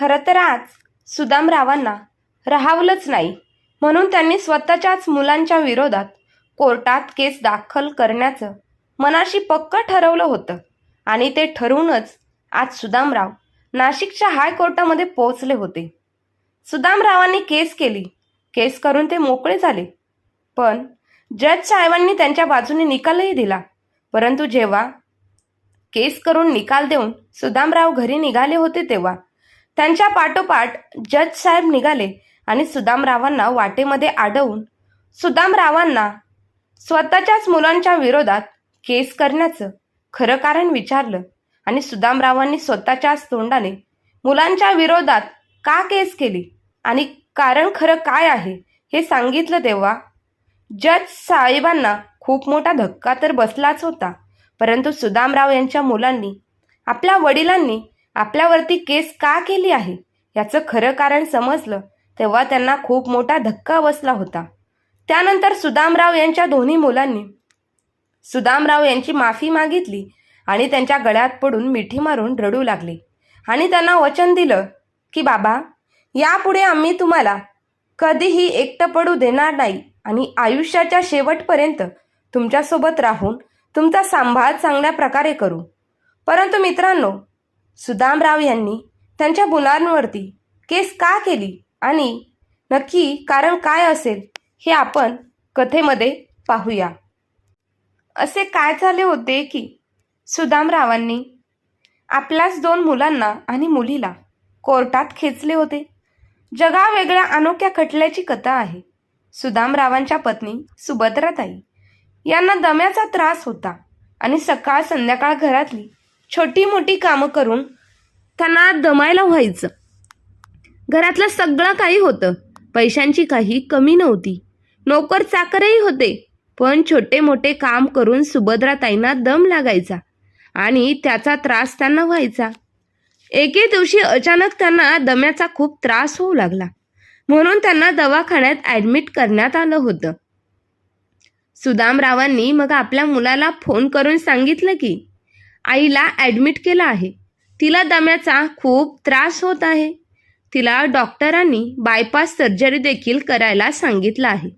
खरं तर आज सुदामरावांना राहावलंच नाही. म्हणून त्यांनी स्वतःच्याच मुलांच्या विरोधात कोर्टात केस दाखल करण्याचं मनाशी पक्क ठरवलं होतं. आणि ते ठरवूनच आज सुदामराव नाशिकच्या हायकोर्टामध्ये पोहोचले होते. सुदामरावांनी केस केली. केस करून ते मोकळे झाले. पण जज साहेबांनी त्यांच्या बाजूने निकालही दिला. परंतु जेव्हा केस करून निकाल देऊन सुदामराव घरी निघाले होते तेव्हा त्यांच्या पाठोपाठ जज साहेब निघाले आणि सुदामरावांना वाटेमध्ये अडवून सुदामरावांना स्वतःच्याच मुलांच्या विरोधात केस करण्याचं खरं कारण विचारलं आणि सुदामरावांनी स्वतःच्याच तोंडाने मुलांच्या विरोधात का केस केली आणि कारण खरं काय आहे हे सांगितलं तेव्हा जज साहेबांना खूप मोठा धक्का तर बसलाच होता परंतु सुदामराव यांच्या मुलांनी आपल्या वडिलांनी आपल्यावरती केस का केली आहे? याचं खरं कारण समजलं तेव्हा त्यांना खूप मोठा धक्का बसला होता. त्यानंतर सुदामराव यांच्या दोन्ही मुलांनी सुदामराव यांची माफी मागितली आणि त्यांच्या गळ्यात पडून मिठी मारून रडू लागले. आणि त्यांना वचन दिलं की बाबा यापुढे आम्ही तुम्हाला कधीही एकटं पडू देणार नाही आणि आयुष्याच्या शेवटपर्यंत तुमच्यासोबत राहून तुमचा सांभाळ चांगल्या प्रकारे करू. परंतु मित्रांनो सुदामराव यांनी त्यांच्या मुलांवरती केस का केली? आणि नक्की कारण काय असेल हे आपण कथेमध्ये पाहूया. असे काय झाले होते की सुदामरावांनी आपल्याच दोन मुलांना आणि मुलीला कोर्टात खेचले होते? जगावेगळ्या अनोख्या खटल्याची कथा आहे. सुदामरावांच्या पत्नी सुभद्राताई यांना दम्याचा त्रास होता आणि सकाळ संध्याकाळ घरातली छोटी मोठी कामं करून त्यांना दमायला व्हायचं. घरातलं सगळं काही होतं. पैशांची काही कमी नव्हती. नोकर चाकरही होते. पण छोटे मोठे काम करून सुभद्राताईंना दम लागायचा आणि त्याचा त्रास त्यांना व्हायचा. एके दिवशी अचानक त्यांना दम्याचा खूप त्रास होऊ लागला. म्हणून त्यांना दवाखान्यात ॲडमिट करण्यात आलं होतं. सुदामरावांनी मग आपल्या मुलाला फोन करून सांगितलं की आईला ॲडमिट केलं आहे. तिला दम्याचा खूप त्रास होत आहे. तिला डॉक्टरांनी बायपास सर्जरी देखील करायला सांगितलं आहे.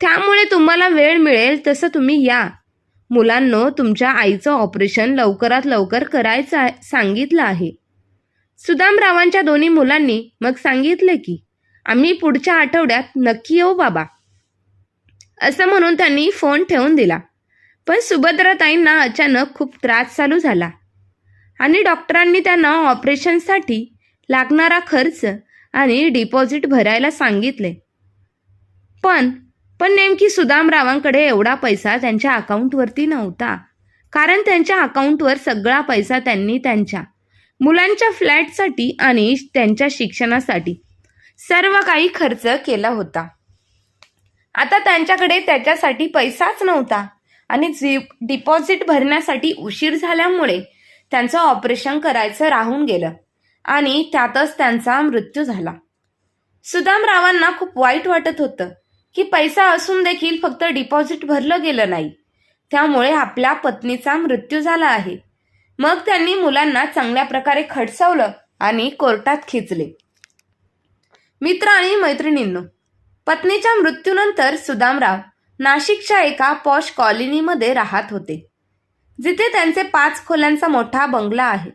त्यामुळे तुम्हाला वेळ मिळेल तसं तुम्ही या. मुलांनो तुमच्या आईचं ऑपरेशन लवकरात लवकर करायचं आहे सांगितलं आहे. सुदामरावांच्या दोन्ही मुलांनी मग सांगितले की आम्ही पुढच्या आठवड्यात नक्की येऊ बाबा. असं म्हणून त्यांनी फोन ठेवून दिला. पण सुभद्राताईंना अचानक खूप त्रास चालू झाला. आणि डॉक्टरांनी त्यांना ऑपरेशनसाठी लागणारा खर्च आणि डिपॉझिट भरायला सांगितले. पण पण नेमकी सुदामरावांकडे एवढा पैसा त्यांच्या अकाउंटवरती नव्हता. कारण त्यांच्या अकाउंटवर सगळा पैसा त्यांनी त्यांच्या मुलांच्या फ्लॅटसाठी आणि त्यांच्या शिक्षणासाठी सर्व काही खर्च केला होता. आता त्यांच्याकडे त्याच्यासाठी पैसाच नव्हता. आणि जी डिपॉझिट भरण्यासाठी उशीर झाल्यामुळे त्यांचं ऑपरेशन करायचं राहून गेलं आणि त्यातच त्यांचा मृत्यू झाला. सुदामरावांना खूप वाईट वाटत होतं की पैसा असून देखील फक्त डिपॉझिट भरलं गेलं नाही. त्यामुळे आपल्या पत्नीचा मृत्यू झाला आहे. मग त्यांनी मुलांना चांगल्या प्रकारे खडसवलं आणि कोर्टात खेचले. मित्र आणि मैत्रिणींनो पत्नीच्या मृत्यूनंतर सुदामराव नाशिकच्या एका पॉश कॉलनीमध्ये राहत होते जिथे त्यांचे पाच खोल्यांचा मोठा बंगला आहे.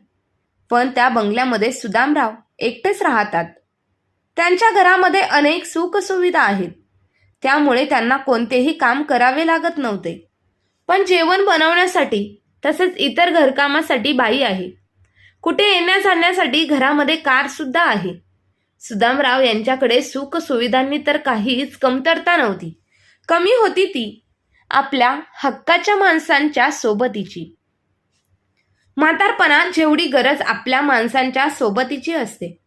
पण त्या बंगल्यामध्ये सुदामराव एकटेच राहतात. त्यांच्या घरामध्ये अनेक सुखसुविधा आहेत. त्यामुळे त्यांना कोणतेही काम करावे लागत नव्हते. पण जेवण बनवण्यासाठी तसेच इतर घरकामासाठी बाई आहे. कुठे येण्या जाण्यासाठी घरामध्ये कार सुद्धा आहे. सुदामराव यांच्याकडे सुखसुविधांनी तर काहीच कमतरता नव्हती. कमी होती ती. आपल्या हक्काच्या माणसांच्या सोबतीची. म्हातारपणात जेवढी गरज आपल्या माणसांच्या सोबतीची असते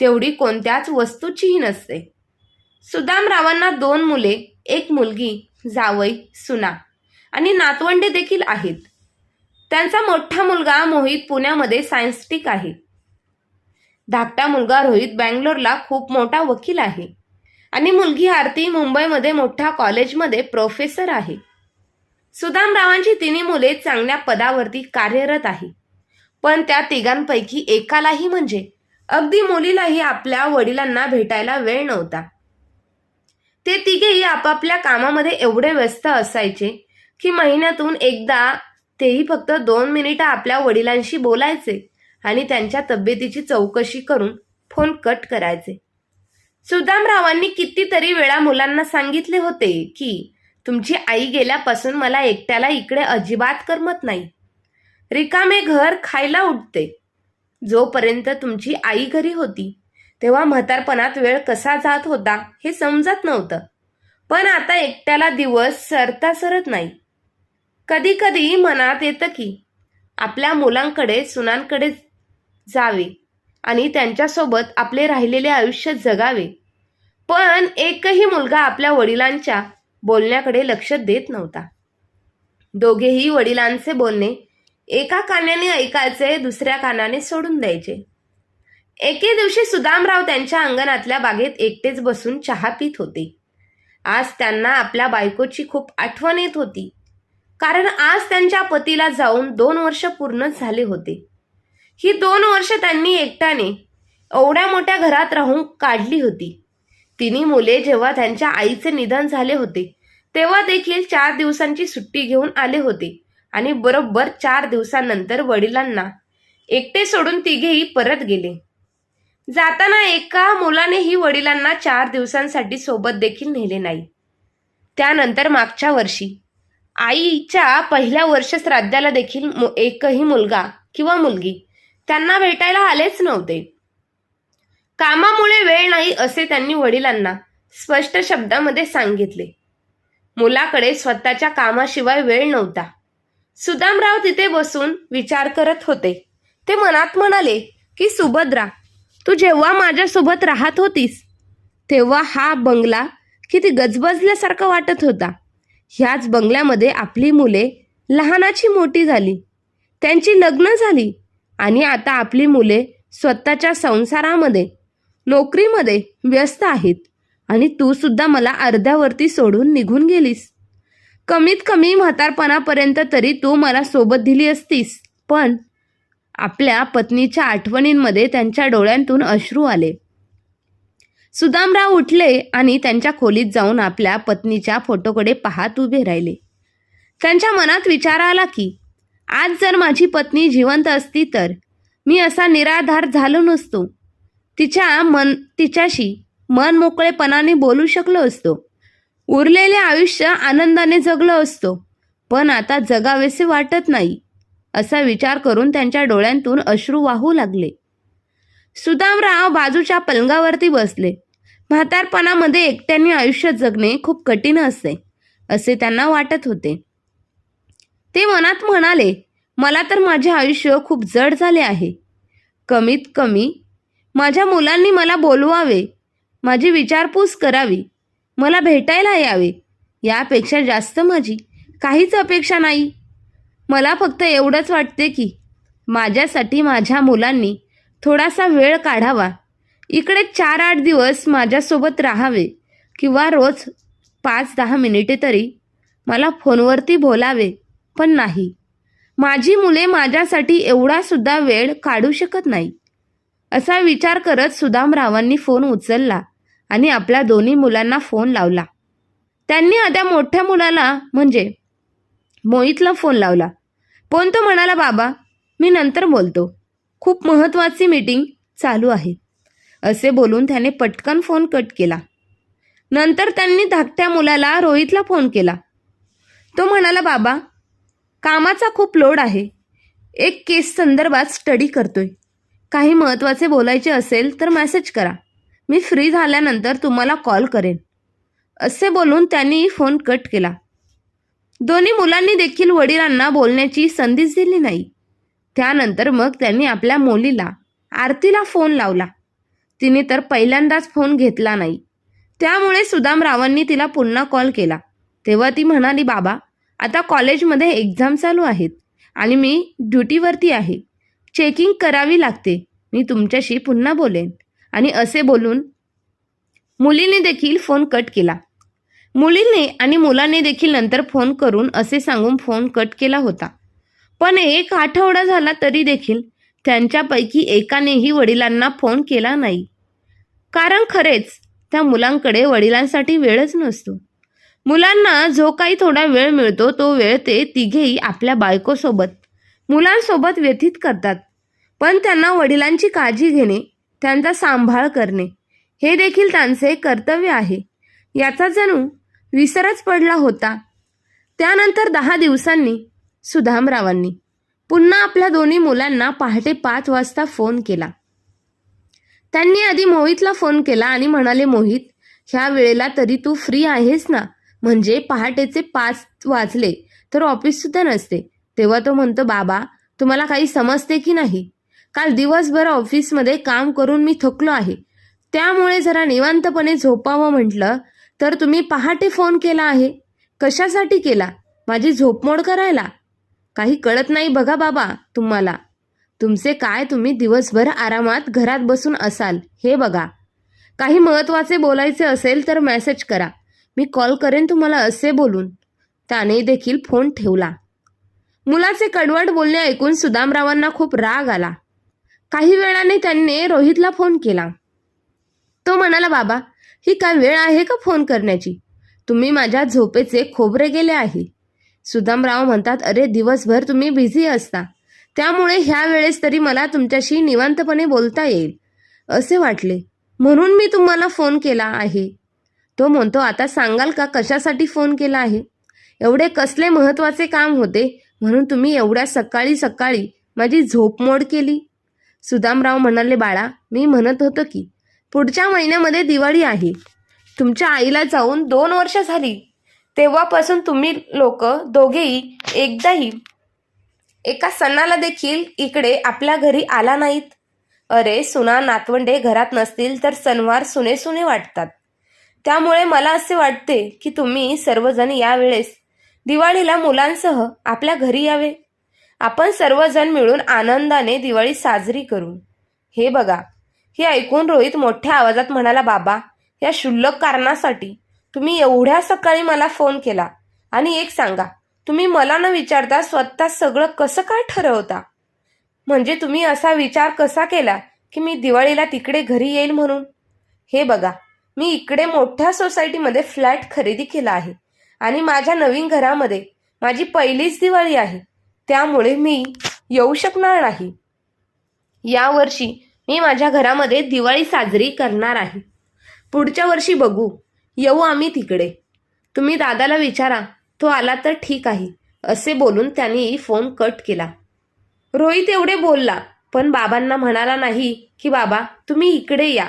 तेवढी कोणत्याच वस्तूचीही नसते. सुदामरावांना दोन मुले एक मुलगी जावई सुना आणि नातवंडे देखील आहेत. त्यांचा मोठा मुलगा मोहित पुण्यामध्ये सायन्स्टिक आहे. धाकटा मुलगा रोहित बँगलोरला खूप मोठा वकील आहे. आणि मुलगी आरती मुंबईमध्ये मोठ्या कॉलेजमध्ये प्रोफेसर आहे. सुदामरावांची तिन्ही मुले चांगल्या पदावरती कार्यरत आहे. पण त्या तिघांपैकी एकालाही म्हणजे. अगदी मुलीलाही आपल्या वडिलांना भेटायला वेळ नव्हता. ते तिघेही आपापल्या कामामध्ये एवढे व्यस्त असायचे की महिन्यातून एकदा तेही फक्त दोन मिनिटं आपल्या वडिलांशी बोलायचे आणि त्यांच्या तब्येतीची चौकशी करून फोन कट करायचे. सुदामरावांनी कितीतरी वेळा मुलांना सांगितले होते की तुमची आई गेल्यापासून मला एकट्याला इकडे अजिबात करमत नाही. रिकामे घर खायला उठते जोपर्यंत तुमची आई घरी होती तेव्हा म्हातारपणात वेळ कसा जात होता हे समजत नव्हतं. पण आता एकट्याला दिवस सरता सरत नाही. कधी कधी मनात येतं की आपल्या मुलांकडे सुनांकडे जावे. आणि त्यांच्यासोबत आपले राहिलेले आयुष्य जगावे. पण एकही मुलगा आपल्या वडिलांच्या बोलण्याकडे लक्ष देत नव्हता. दोघेही वडिलांचे बोलणे एका कानाने ऐकायचे दुसऱ्या कानाने सोडून द्यायचे. एके दिवशी सुदामराव त्यांच्या अंगणातल्या बागेत एकटेच बसून चहा पित होते. आज त्यांना आपल्या बायकोची खूप आठवण येत होती. कारण आज त्यांच्या पतीला जाऊन दोन वर्ष पूर्ण झाले होते. ही दोन वर्ष त्यांनी एकट्याने एवढ्या मोठ्या घरात राहून काढली होती. तिन्ही मुले जेव्हा त्यांच्या आईचे निधन झाले होते तेव्हा देखील चार दिवसांची सुट्टी घेऊन आले होते आणि बरोबर चार दिवसानंतर वडिलांना एकटे सोडून तिघेही परत गेले. जाताना एका मुलानेही वडिलांना चार दिवसांसाठी सोबत देखील नेले नाही. त्यानंतर मागच्या वर्षी आईच्या पहिल्या वर्ष श्राद्धाला देखील मु- एकही मुलगा किंवा मुलगी त्यांना भेटायला आलेच नव्हते. कामामुळे वेळ नाही असे त्यांनी वडिलांना स्पष्ट शब्दामध्ये सांगितले. मुलाकडे स्वतःच्या कामाशिवाय वेळ नव्हता. सुदामराव तिथे बसून विचार करत होते. ते मनात म्हणाले की सुभद्रा तू जेव्हा माझ्यासोबत राहत होतीस तेव्हा हा बंगला किती गजबजल्यासारखा वाटत होता. ह्याच बंगल्यामध्ये आपली मुले लहानाची मोठी झाली. त्यांची लग्न झाली. आणि आता आपली मुले स्वतःच्या संसारामध्ये नोकरीमध्ये व्यस्त आहेत आणि तू सुद्धा मला अर्ध्यावरती सोडून निघून गेलीस. कमीत कमी म्हातारपणापर्यंत तरी तू मला सोबत दिली असतीस पण आपल्या पत्नीच्या आठवणींमध्ये त्यांच्या डोळ्यांतून अश्रू आले. सुदामराव उठले आणि त्यांच्या खोलीत जाऊन आपल्या पत्नीच्या फोटोकडे पाहत उभे राहिले. त्यांच्या मनात विचार आला की आज जर माझी पत्नी जिवंत असती तर? मी असा निराधार झालो नसतो. तिच्या मन तिच्याशी मन मोकळेपणाने बोलू शकलो असतो. उरलेले आयुष्य आनंदाने जगलो असतो. पण आता जगावेसे वाटत नाही असा विचार करून त्यांच्या डोळ्यांतून अश्रू वाहू लागले. सुदामराव बाजूच्या पलंगावरती बसले. म्हातारपणामध्ये एकट्याने आयुष्य जगणे खूप कठीण असते असे त्यांना वाटत होते. ते मनात म्हणाले मला तर माझे आयुष्य खूप जड झाले आहे. कमीत कमी माझ्या मुलांनी मला बोलवावे माझी विचारपूस करावी मला भेटायला यावे. यापेक्षा जास्त माझी काहीच अपेक्षा नाही. मला फक्त एवढंच वाटते की माझ्यासाठी माझ्या मुलांनी थोडासा वेळ काढावा. इकडे चार आठ दिवस माझ्यासोबत राहावे किंवा रोज पाच दहा मिनिटे तरी मला फोनवरती बोलावे. पण नाही. माझी मुले माझ्यासाठी एवढासुद्धा वेळ काढू शकत नाही. असा विचार करत सुदामरावांनी फोन उचलला आणि आपल्या दोन्ही मुलांना फोन लावला. त्यांनी आता मोठ्या मुलाला म्हणजे मोहितला फोन लावला. पण तो म्हणाला बाबा? मी नंतर बोलतो. खूप महत्त्वाची मीटिंग चालू आहे. असे बोलून त्याने पटकन फोन कट केला. नंतर त्यांनी धाकट्या मुलाला रोहितला फोन केला. तो म्हणाला बाबा कामाचा खूप लोड आहे. एक केस संदर्भात स्टडी करतोय. काही महत्त्वाचे बोलायचे असेल तर मेसेज करा. मी फ्री झाल्यानंतर तुम्हाला कॉल करेन. असे बोलून त्यांनी फोन कट केला. दोन्ही मुलांनी देखील वडिलांना बोलण्याची संधीच दिली नाही. त्यानंतर मग त्यांनी आपल्या मुलीला आरतीला फोन लावला. तिने तर पहिल्यांदाच फोन घेतला नाही. त्यामुळे सुदामरावांनी तिला पुन्हा कॉल केला. तेव्हा ती म्हणाली बाबा आता कॉलेजमध्ये एक्झाम चालू आहेत आणि मी ड्युटीवरती आहे. चेकिंग करावी लागते. मी तुमच्याशी पुन्हा बोलेन. आणि असे बोलून मुलीने देखील फोन कट केला. मुलीने आणि मुलाने देखील नंतर फोन करून असे सांगून फोन कट केला होता. पण एक आठवडा झाला तरी देखील त्यांच्यापैकी एकानेही वडिलांना फोन केला नाही. कारण खरेच त्या मुलांकडे वडिलांसाठी वेळच नसतो. मुलांना जो काही थोडा वेळ मिळतो तो वेळ ते तिघेही आपल्या बायकोसोबत मुलांसोबत व्यतीत करतात. पण त्यांना वडिलांची काळजी घेणे त्यांचा सांभाळ करणे हे देखील त्यांचे कर्तव्य आहे. याचा जणू विसरच पडला होता. त्यानंतर दहा दिवसांनी सुधामरावांनी पुन्हा आपल्या दोन्ही मुलांना पहाटे पाच वाजता फोन केला. त्यांनी आधी मोहितला फोन केला आणि म्हणाले मोहित ह्या वेळेला तरी तू फ्री आहेस ना? म्हणजे पहाटेचे पाच वाजले तर ऑफिस सुद्धा नसते. तेव्हा तो म्हणतो बाबा तुम्हाला काही समजते की नाही? काल दिवसभर ऑफिसमध्ये काम करून मी थकलो आहे. त्यामुळे जरा निवांतपणे झोपावं म्हटलं तर तुम्ही पहाटे फोन केला आहे? कशासाठी केला? माझी झोपमोड करायला? काही कळत नाही बघा बाबा तुम्हाला. तुमचे काय तुम्ही दिवसभर आरामात घरात बसून असाल हे बघा. काही महत्त्वाचे बोलायचे असेल तर मेसेज करा. मी कॉल करेन तुम्हाला असे बोलून. त्याने देखील फोन ठेवला. मुलाचे कडवट बोलणे ऐकून सुदामरावांना खूप राग आला. काही वेळाने त्यांनी रोहितला फोन केला. तो म्हणाला बाबा ही काय वेळ आहे का फोन करण्याची? तुम्ही माझ्या झोपेचे खोबरे गेले आहे. सुदामराव म्हणतात अरे दिवसभर तुम्ही बिझी असता. त्यामुळे ह्या वेळेस तरी मला तुमच्याशी निवांतपणे बोलता येईल. असे वाटले. म्हणून मी तुम्हाला फोन केला आहे. तो म्हणतो आता सांगाल का कशासाठी फोन केला आहे? एवढे कसले महत्त्वाचे काम होते? म्हणून तुम्ही एवढ्या सकाळी सकाळी माझी झोपमोड केली. सुदामराव म्हणाले बाळा मी म्हणत होतो की पुढच्या महिन्यामध्ये दिवाळी आहे. तुमच्या आईला जाऊन दोन वर्ष झाली. तेव्हापासून तुम्ही लोक दोघेही एकदाही एका सणाला देखील इकडे आपल्या घरी आला नाहीत. अरे सुना नातवंडे घरात नसतील तर सणवार सुने सुने वाटतात. त्यामुळे मला असे वाटते की तुम्ही सर्वजण यावेळेस दिवाळीला मुलांसह आपल्या घरी यावे. आपण सर्वजण मिळून आनंदाने दिवाळी साजरी करू. हे बघा हे ऐकून रोहित मोठ्या आवाजात म्हणाला बाबा या क्षुल्लक कारणासाठी तुम्ही एवढ्या सकाळी मला फोन केला. आणि एक सांगा तुम्ही मला न विचारता स्वतः सगळं कसं काय ठरवता? म्हणजे तुम्ही असा विचार कसा केला की मी दिवाळीला तिकडे घरी येईल म्हणून? हे बघा मी इकडे मोठ्या सोसायटीमध्ये फ्लॅट खरेदी केला आहे आणि माझ्या नवीन घरामध्ये माझी पहिलीच दिवाळी आहे. त्यामुळे मी येऊ शकणार नाही. यावर्षी मी माझ्या घरामध्ये दिवाळी साजरी करणार आहे. पुढच्या वर्षी बघू. येऊ आम्ही तिकडे. तुम्ही दादाला विचारा तो आला तर ठीक आहे असे बोलून त्यांनी फोन कट केला. रोहित एवढे बोलला पण बाबांना म्हणाला नाही की बाबा तुम्ही इकडे या.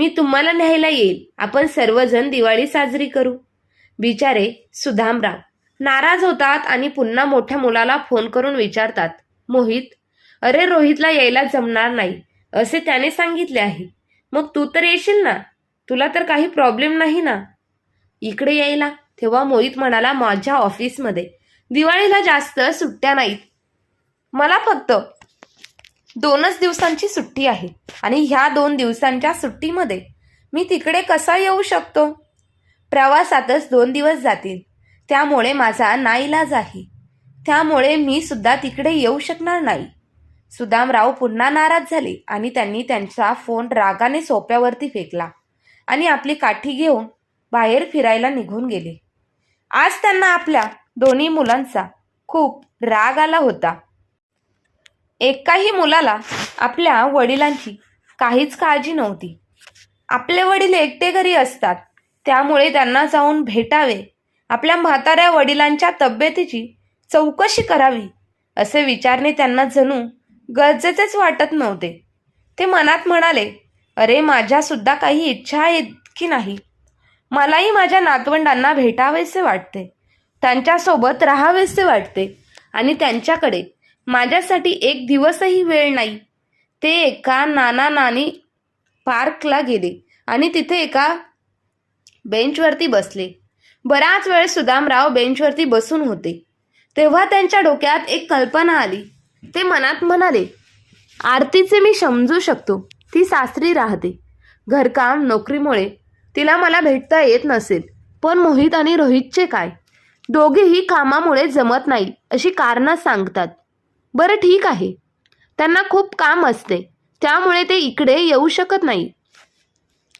मी तुम्हाला न्यायला येईल. आपण सर्वजण दिवाळी साजरी करू. बिचारे सुधामराव. नाराज होतात आणि पुन्हा मोठ्या मुलाला फोन करून विचारतात. मोहित अरे रोहितला यायला जमणार नाही. असे त्याने सांगितले आहे. मग तू तर येशील ना? तुला तर काही प्रॉब्लेम नाही ना? इकडे यायला. तेव्हा मोहित म्हणाला माझ्या ऑफिसमध्ये दिवाळीला जास्त सुट्ट्या नाहीत. मला फक्त दोनच दिवसांची सुट्टी आहे. आणि ह्या दोन दिवसांच्या सुट्टीमध्ये मी तिकडे कसा येऊ शकतो? प्रवासातच दोन दिवस जातील. त्यामुळे माझा नाईलाज आहे. त्यामुळे मी सुद्धा तिकडे येऊ शकणार नाही. सुदामराव पुन्हा नाराज झाले आणि त्यांनी त्यांचा फोन रागाने सोप्यावरती फेकला आणि आपली काठी घेऊन बाहेर फिरायला निघून गेले. आज त्यांना आपल्या दोन्ही मुलांचा खूप राग आला होता. एकाही मुलाला आपल्या वडिलांची काहीच काळजी नव्हती. आपले वडील एकटे घरी असतात. त्यामुळे त्यांना जाऊन भेटावे आपल्या म्हाताऱ्या वडिलांच्या तब्येतीची चौकशी करावी असे विचारणे त्यांना जणू गरजेचेच वाटत नव्हते. ते मनात म्हणाले अरे माझ्यासुद्धा काही इच्छा आहेत की नाही? मलाही माझ्या नातवंडांना भेटावेसे वाटते त्यांच्यासोबत राहावेसे वाटते आणि त्यांच्याकडे माझ्यासाठी एक दिवसही वेळ नाही. ते एका नाना नानी पार्कला गेले आणि तिथे एका बेंचवरती बसले. बराच वेळ सुदामराव बेंचवरती बसून होते. तेव्हा त्यांच्या डोक्यात एक कल्पना आली. ते मनात म्हणाले आरतीचे मी समजू शकतो. ती सासरी राहते. घरकाम नोकरीमुळे तिला मला भेटता येत नसेल. पण मोहित आणि रोहितचे काय? दोघेही कामामुळे जमत नाही अशी कारणं सांगतात. बरं ठीक आहे. त्यांना खूप काम असते. त्यामुळे ते इकडे येऊ शकत नाही.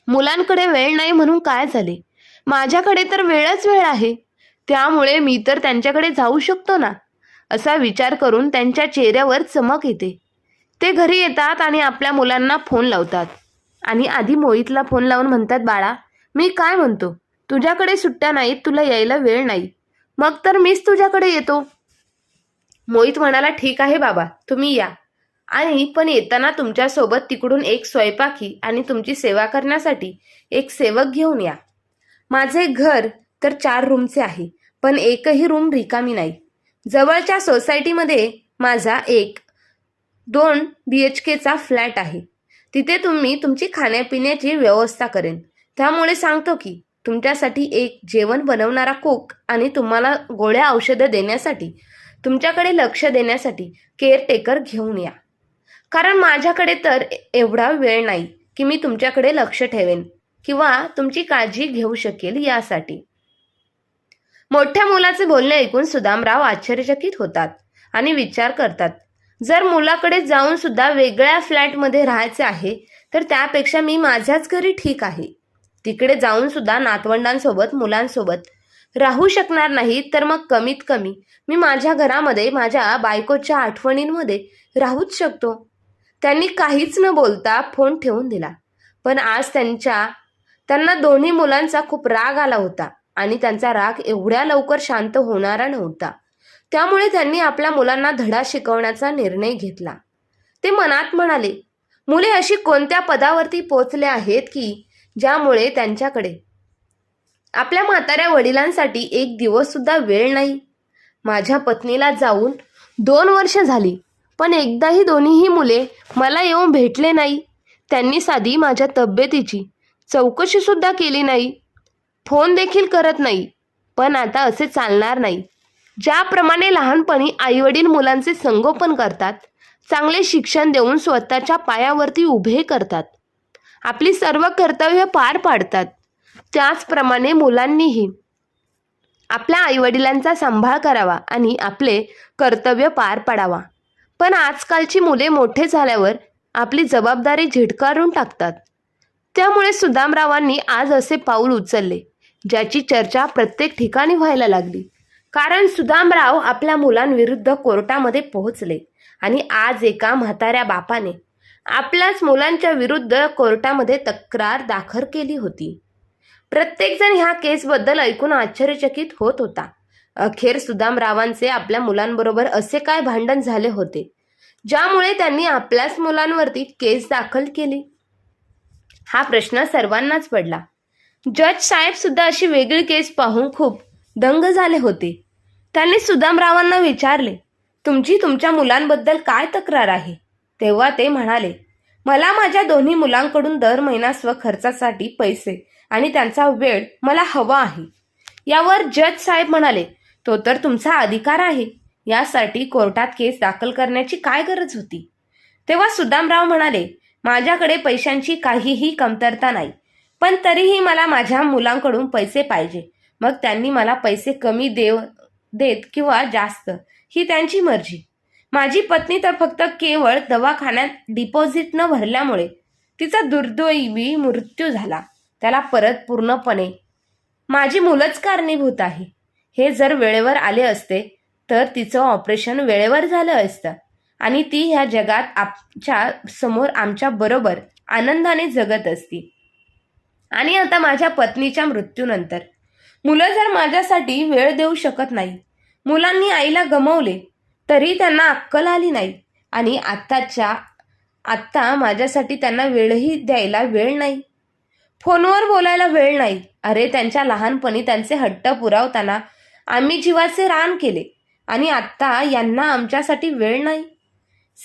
मुलांकडे वेळ नाही म्हणून काय झाले? माझ्याकडे तर वेळच वेळ आहे. त्यामुळे मी तर त्यांच्याकडे जाऊ शकतो ना? असा विचार करून त्यांच्या चेहऱ्यावर चमक येते. ते घरी येतात आणि आपल्या मुलांना फोन लावतात. आणि आधी मोहितला फोन लावून म्हणतात बाळा मी काय म्हणतो? तुझ्याकडे सुट्ट्या नाहीत तुला यायला वेळ नाही. मग तर मीच तुझ्याकडे येतो. मोहित म्हणाला ठीक आहे बाबा तुम्ही या. आणि पण येताना तुमच्यासोबत तिकडून एक स्वयंपाकी आणि तुमची सेवा करण्यासाठी एक सेवक घेऊन या. माझे घर तर चार रूमचे आहे पण एकही रूम रिकामी नाही. जवळच्या सोसायटीमध्ये माझा एक दोन बी एच केचा फ्लॅट आहे. तिथे तुम्ही तुमची खाण्यापिण्याची व्यवस्था करेन. त्यामुळे सांगतो की तुमच्यासाठी एक जेवण बनवणारा कुक आणि तुम्हाला गोळ्या औषधं देण्यासाठी तुमच्याकडे लक्ष देण्यासाठी केअरटेकर घेऊन या. कारण माझ्याकडे तर एवढा वेळ नाही की मी तुमच्याकडे लक्ष ठेवेन किंवा तुमची काळजी घेऊ शकेल यासाठी. मोठ्या मुलाचे बोलणे ऐकून सुदामराव आश्चर्यचकित होतात आणि विचार करतात. जर मुलाकडे जाऊन सुद्धा वेगळ्या फ्लॅटमध्ये राहायचे आहे तर त्यापेक्षा मी माझ्याच घरी ठीक आहे. तिकडे जाऊन सुद्धा नातवंडांसोबत मुलांसोबत राहू शकणार नाही तर मग कमीत कमी मी माझ्या घरामध्ये माझ्या बायकोच्या आठवणींमध्ये राहूच शकतो. त्यांनी काहीच न बोलता फोन ठेवून दिला. पण आज त्यांच्या त्यांना दोन्ही मुलांचा खूप राग आला होता आणि त्यांचा राग एवढ्या लवकर शांत होणारा नव्हता. त्यामुळे त्यांनी आपल्या मुलांना धडा शिकवण्याचा निर्णय घेतला. ते मनात म्हणाले मुले अशी कोणत्या पदावरती पोचले आहेत की ज्यामुळे त्यांच्याकडे आपल्या म्हाताऱ्या वडिलांसाठी एक दिवससुद्धा वेळ नाही. माझ्या पत्नीला जाऊन दोन वर्ष झाली पण एकदाही दोन्हीही मुले मला येऊन भेटले नाही. त्यांनी साधी माझ्या तब्येतीची चौकशीसुद्धा केली नाही. फोन देखील करत नाही पण आता असे चालणार नाही. ज्याप्रमाणे लहानपणी आईवडील मुलांचे संगोपन करतात चांगले शिक्षण देऊन स्वतःच्या पायावरती उभे करतात. आपली सर्व कर्तव्य पार पाडतात. त्याचप्रमाणे मुलांनीही आपल्या आईवडिलांचा सांभाळ करावा आणि आपले कर्तव्य पार पाडावा. पण आजकालची मुले मोठे झाल्यावर आपली जबाबदारी झिडकारून टाकतात. त्यामुळे सुदामरावांनी आज असे पाऊल उचलले ज्याची चर्चा प्रत्येक ठिकाणी व्हायला लागली. कारण सुदामराव आपल्या मुलांविरुद्ध कोर्टामध्ये पोहोचले आणि आज एका म्हाताऱ्या बापाने आपल्याच मुलांच्या विरुद्ध कोर्टामध्ये तक्रार दाखल केली होती. प्रत्येकजण ह्या केसबद्दल ऐकून आश्चर्यचकित होत होता. अखेर सुदामरावांचे आपल्या मुलांबरोबर असे काय भांडण झाले होते? ज्यामुळे त्यांनी आपल्याच मुलांवरती केस दाखल केली? हा प्रश्न सर्वांनाच पडला. जज साहेब सुद्धा अशी वेगळी केस पाहून खूप दंग झाले होते. त्यांनी सुदामरावांना विचारले तुमची तुमच्या मुलांबद्दल काय तक्रार आहे? तेव्हा ते म्हणाले मला माझ्या दोन्ही मुलांकडून दर महिना स्वखर्चासाठी पैसे आणि त्यांचा वेळ मला हवा आहे. यावर जज साहेब म्हणाले तो तर तुमचा अधिकार आहे. यासाठी कोर्टात केस दाखल करण्याची काय गरज होती? तेव्हा सुदामराव म्हणाले माझ्याकडे पैशांची काहीही कमतरता नाही पण तरीही मला माझ्या मुलांकडून पैसे पाहिजे. मग त्यांनी मला पैसे कमी देव देत किंवा जास्त ही त्यांची मर्जी. माझी पत्नी तर फक्त केवळ दवाखान्यात डिपॉझिट न भरल्यामुळे तिचा दुर्दैवी मृत्यू झाला. त्याला परत पूर्णपणे माझी मुलंच कारणीभूत आहे. हे जर वेळेवर आले असते तर तिचं ऑपरेशन वेळेवर झालं असतं. आणि ती ह्या जगात आमच्यासमोर आमच्या बरोबर आनंदाने जगत असती. आणि आता माझ्या पत्नीच्या मृत्यूनंतर. मुलं जर माझ्यासाठी वेळ देऊ शकत नाही मुलांनी आईला गमवले तरी त्यांना अक्कल आली नाही. आणि आत्ताच्या आत्ता माझ्यासाठी त्यांना वेळही द्यायला वेळ नाही. फोनवर बोलायला वेळ नाही. अरे त्यांच्या लहानपणी त्यांचे हट्ट पुरवताना आम्ही जीवाचे रान केले आणि आत्ता यांना आमच्यासाठी वेळ नाही.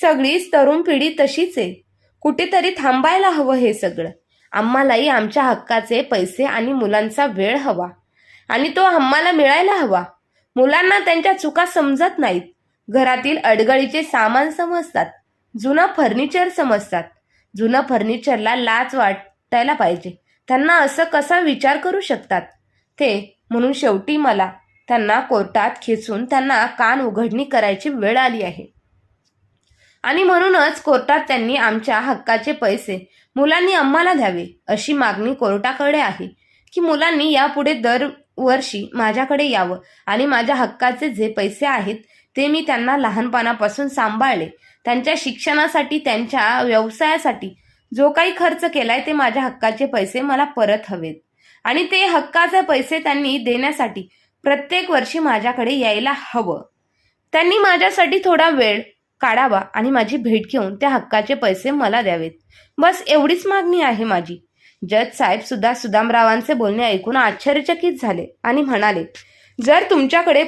सगळीच तरुण पिढी तशीच आहे. कुठेतरी थांबायला हवं हे सगळं. आम्हालाही आमच्या हक्काचे पैसे आणि मुलांचा वेळ हवा आणि तो आम्हाला मिळायला हवा. मुलांना त्यांच्या चुका समजत नाहीत. घरातील अडगळीचे सामान समजतात. जुनं फर्निचर समजतात. जुनं फर्निचरला लाच वाटायला पाहिजे. त्यांना असं कसा विचार करू शकतात? ते म्हणून शेवटी मला त्यांना कोर्टात खेचून त्यांना कान उघडणी करायची वेळ आली आहे. आणि म्हणूनच कोर्टात त्यांनी आमच्या हक्काचे पैसे मुलांनी आम्हाला द्यावे अशी मागणी कोर्टाकडे आहे की मुलांनी यापुढे दरवर्षी माझ्याकडे यावं आणि माझ्या हक्काचे जे पैसे आहेत ते मी त्यांना लहानपणापासून सांभाळले. त्यांच्या शिक्षणासाठी त्यांच्या व्यवसायासाठी जो काही खर्च केलाय ते माझ्या हक्काचे पैसे मला परत हवेत. आणि ते हक्काचे पैसे त्यांनी देण्यासाठी प्रत्येक वर्षी माझ्याकडे यायला हवं. त्यांनी माझ्यासाठी थोडा वेळ काढावा आणि माझी भेट घेऊन त्या हक्काचे पैसे मला द्यावेत. बस एवढीच मागणी आहे माझी. जज साहेब सुद्धा सुदामरावांचे बोलणे ऐकून आश्चर्यचकित झाले आणि म्हणाले जर तुमच्याकडे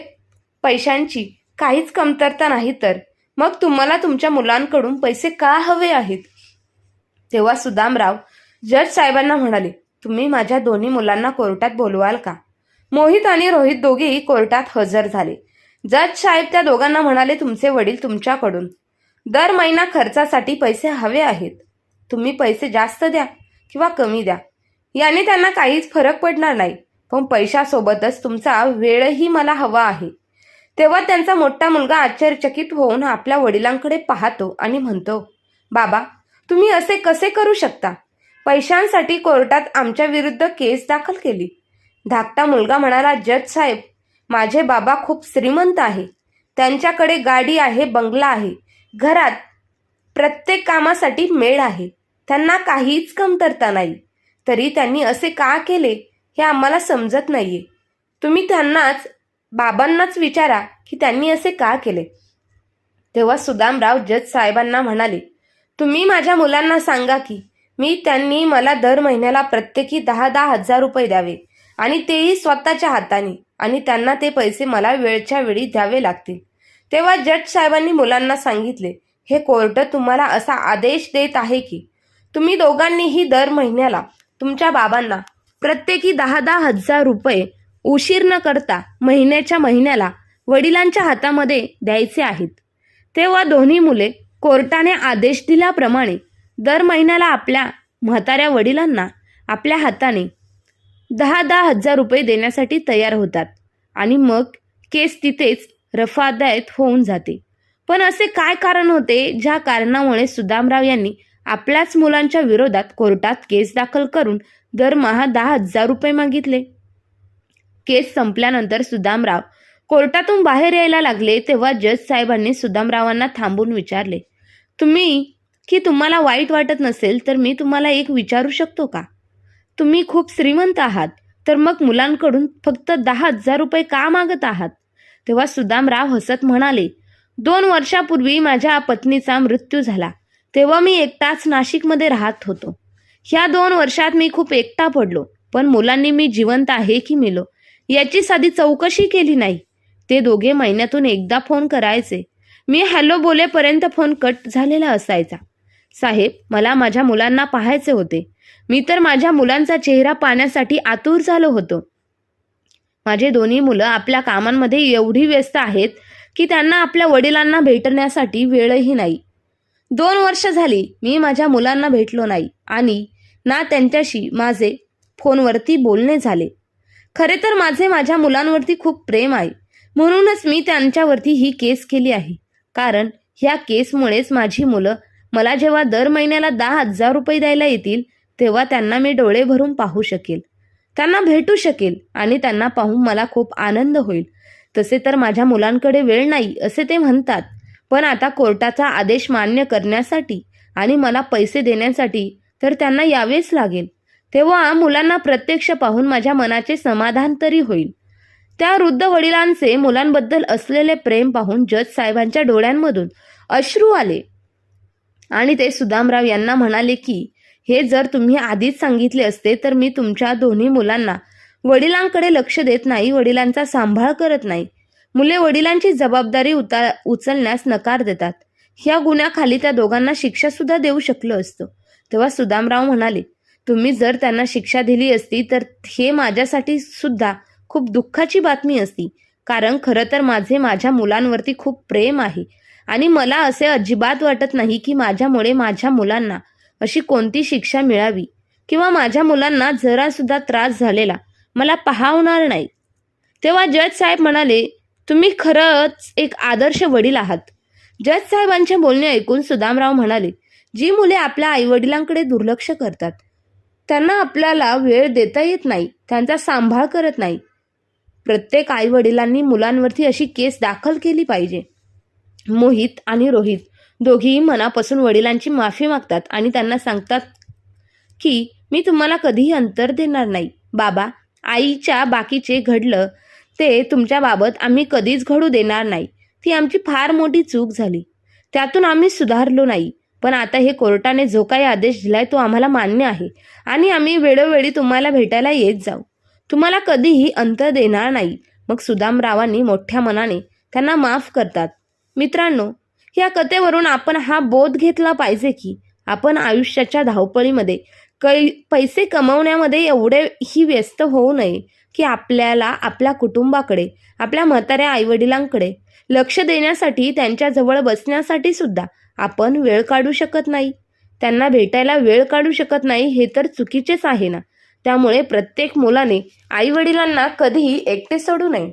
पैशांची काहीच कमतरता नाही तर मग तुम्हाला तुमच्या मुलांकडून पैसे का हवे आहेत? तेव्हा सुदामराव जज साहेबांना म्हणाले तुम्ही माझ्या दोन्ही मुलांना कोर्टात बोलवाल का? मोहित आणि रोहित दोघेही कोर्टात हजर झाले. जज साहेब त्या दोघांना म्हणाले तुमचे वडील तुमच्याकडून. दर महिना खर्चासाठी पैसे हवे आहेत. तुम्ही पैसे जास्त द्या किंवा कमी द्या. याने त्यांना काहीच फरक पडणार नाही. पण पैशासोबतच तुमचा वेळही मला हवा आहे. तेव्हा त्यांचा मोठा मुलगा आश्चर्यचकित होऊन आपल्या वडिलांकडे पाहतो आणि म्हणतो बाबा तुम्ही असे कसे करू शकता? पैशांसाठी कोर्टात आमच्या विरुद्ध केस दाखल केली. धाकटा मुलगा म्हणाला जज साहेब माझे बाबा खूप श्रीमंत आहे. त्यांच्याकडे गाडी आहे बंगला आहे. घरात प्रत्येक कामासाठी मेळ आहे. त्यांना काहीच कमतरता नाही. तरी त्यांनी असे का केले हे आम्हाला समजत नाहीये. तुम्ही त्यांनाच बाबांनाच विचारा की त्यांनी असे का केले. तेव्हा सुदामराव जज साहेबांना म्हणाले तुम्ही माझ्या मुलांना सांगा की मी त्यांनी मला दर महिन्याला प्रत्येकी दहा दहा हजार रुपये द्यावे आणि तेही स्वतःच्या हाताने आणि त्यांना ते पैसे मला वेळच्या वेळी द्यावे लागतील. तेव्हा जज साहेबांनी मुलांना सांगितले हे कोर्ट तुम्हाला असा आदेश देत आहे की तुम्ही दोघांनीही दर महिन्याला तुमच्या बाबांना प्रत्येकी दहा दहा हजार रुपये उशीर न करता महिन्याच्या महिन्याला वडिलांच्या हातामध्ये द्यायचे आहेत. तेव्हा दोन्ही मुले कोर्टाने आदेश दिल्याप्रमाणे दर महिन्याला आपल्या म्हाताऱ्या वडिलांना आपल्या हाताने दहा दहा हजार रुपये देण्यासाठी तयार होतात आणि मग केस तिथेच रफादायत होऊन जाते. पण असे काय कारण होते? ज्या कारणामुळे सुदामराव यांनी आपल्याच मुलांच्या विरोधात कोर्टात केस दाखल करून दरमहा दहा हजार रुपये मागितले. केस संपल्यानंतर सुदामराव कोर्टातून बाहेर यायला लागले तेव्हा जज साहेबांनी सुदामरावांना थांबून विचारले तुम्ही की तुम्हाला वाईट वाटत नसेल तर मी तुम्हाला एक विचारू शकतो का? तुम्ही खूप श्रीमंत आहात तर मग मुलांकडून फक्त दहा हजार रुपये का मागत आहात? तेव्हा सुदामराव हसत म्हणाले दोन वर्षापूर्वी माझ्या पत्नीचा मृत्यू झाला तेव्हा मी एकटाच नाशिकमध्ये राहत होतो. ह्या दोन वर्षात मी खूप एकटा पडलो पण मुलांनी मी जिवंत आहे की मेलो? याची साधी चौकशी केली नाही. ते दोघे महिन्यातून एकदा फोन करायचे. मी हॅलो बोलेपर्यंत फोन कट झालेला असायचा. साहेब मला माझ्या मुलांना पाहायचे होते. मी तर माझ्या मुलांचा चेहरा पाहण्यासाठी आतुर झालो होतो. माझे दोन्ही मुलं आपल्या कामांमध्ये एवढी व्यस्त आहेत की त्यांना आपल्या वडिलांना भेटण्यासाठी वेळही नाही. दोन वर्ष झाली मी माझ्या मुलांना भेटलो नाही आणि ना त्यांच्याशी माझे फोनवरती बोलणे झाले. खरे तर माझे माझ्या मुलांवरती खूप प्रेम आहे. म्हणूनच मी त्यांच्यावरती ही केस केली आहे. कारण ह्या केसमुळेच माझी मुलं मला जेव्हा दर महिन्याला दहा हजार रुपये द्यायला येतील तेव्हा त्यांना मी डोळे भरून पाहू शकेल. त्यांना भेटू शकेल आणि त्यांना पाहून मला खूप आनंद होईल. तसे तर माझ्या मुलांकडे वेळ नाही असे ते म्हणतात. पण आता कोर्टाचा आदेश मान्य करण्यासाठी आणि मला पैसे देण्यासाठी तर त्यांना यावेच लागेल. तेव्हा मुलांना प्रत्यक्ष पाहून माझ्या मनाचे समाधान तरी होईल. त्या वृद्ध वडिलांचे मुलांबद्दल असलेले प्रेम पाहून जज साहेबांच्या डोळ्यांमधून अश्रू आले. आणि ते सुदामराव यांना म्हणाले की हे जर तुम्ही आधीच सांगितले असते तर मी तुमच्या दोन्ही मुलांना वडिलांकडे लक्ष देत नाही वडिलांचा सांभाळ करत नाही. मुले वडिलांची जबाबदारी उता उचलण्यास नकार देतात. ह्या गुन्ह्याखाली त्या दोघांना शिक्षा सुद्धा देऊ शकलो असतो. तेव्हा सुदामराव म्हणाले तुम्ही जर त्यांना शिक्षा दिली असती तर हे माझ्यासाठी सुद्धा खूप दुःखाची बातमी असती. कारण खरं तर माझे माझ्या मुलांवरती खूप प्रेम आहे. आणि मला असे अजिबात वाटत नाही की माझ्यामुळे माझ्या मुलांना अशी कोणती शिक्षा मिळावी. किंवा माझ्या मुलांना जरासुद्धा त्रास झालेला. मला पाहावणार नाही. तेव्हा जज साहेब म्हणाले तुम्ही खरंच एक आदर्श वडील आहात. जज साहेबांचे बोलणे ऐकून सुदामराव म्हणाले जी मुले आपल्या आईवडिलांकडे दुर्लक्ष करतात त्यांना आपल्याला वेळ देता येत नाही त्यांचा सांभाळ करत नाही प्रत्येक आईवडिलांनी मुलांवरती अशी केस दाखल केली पाहिजे. मोहित आणि रोहित दोघीही मनापासून वडिलांची माफी मागतात आणि त्यांना सांगतात की मी तुम्हाला कधीही अंतर देणार नाही. बाबा आईच्या बाकीचे घडलं ते तुमच्याबाबत आम्ही कधीच घडू देणार नाही. ती आमची फार मोठी चूक झाली. त्यातून आम्ही सुधारलो नाही. पण आता हे कोर्टाने जो काही आदेश दिलाय तो आम्हाला मान्य आहे आणि आम्ही वेळोवेळी तुम्हाला भेटायला येत जाऊ. तुम्हाला कधीही अंतर देणार नाही. मग सुदामरावांनी मोठ्या मनाने त्यांना माफ करतात. मित्रांनो या कथेवरून आपण हा बोध घेतला पाहिजे की आपण आयुष्याच्या धावपळीमध्ये कै पैसे कमवण्यामध्ये एवढेही व्यस्त होऊ नये की आपल्याला आपल्या कुटुंबाकडे आपल्या म्हाताऱ्या आईवडिलांकडे लक्ष देण्यासाठी त्यांच्याजवळ बसण्यासाठी सुद्धा आपण वेळ काढू शकत नाही. त्यांना भेटायला वेळ काढू शकत नाही हे तर चुकीचेच आहे ना? त्यामुळे प्रत्येक मुलाने आईवडिलांना कधीही एकटे सोडू नये.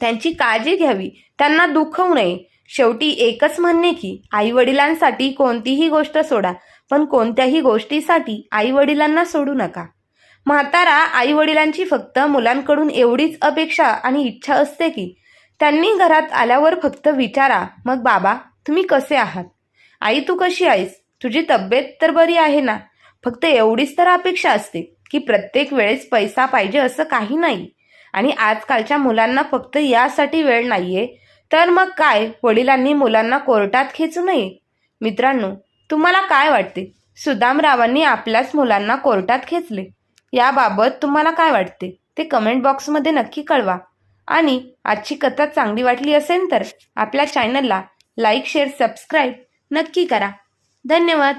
त्यांची काळजी घ्यावी त्यांना दुखवू नये. शेवटी एकच म्हणणे की आईवडिलांसाठी कोणतीही गोष्ट सोडा पण कोणत्याही गोष्टीसाठी आईवडिलांना सोडू नका. म्हातारा आईवडिलांची फक्त मुलांकडून एवढीच अपेक्षा आणि इच्छा असते की त्यांनी घरात आल्यावर फक्त विचारा मग बाबा तुम्ही कसे आहात? आई तू कशी आहेस? तुझी तब्येत तर बरी आहे ना? फक्त एवढीच तर अपेक्षा असते. की प्रत्येक वेळेस पैसा पाहिजे असं काही नाही. आणि आजकालच्या मुलांना फक्त यासाठी वेळ नाहीये. तर मग काय? वडिलांनी मुलांना कोर्टात खेचू नये? मित्रांनो तुम्हाला काय वाटते? सुदामरावांनी आपल्याच मुलांना कोर्टात खेचले. याबाबत तुम्हाला काय वाटते? ते कमेंट बॉक्समध्ये नक्की कळवा. आणि आजची कथा चांगली वाटली असेल तर आपल्या चॅनलला लाईक शेअर सबस्क्राईब नक्की करा. धन्यवाद.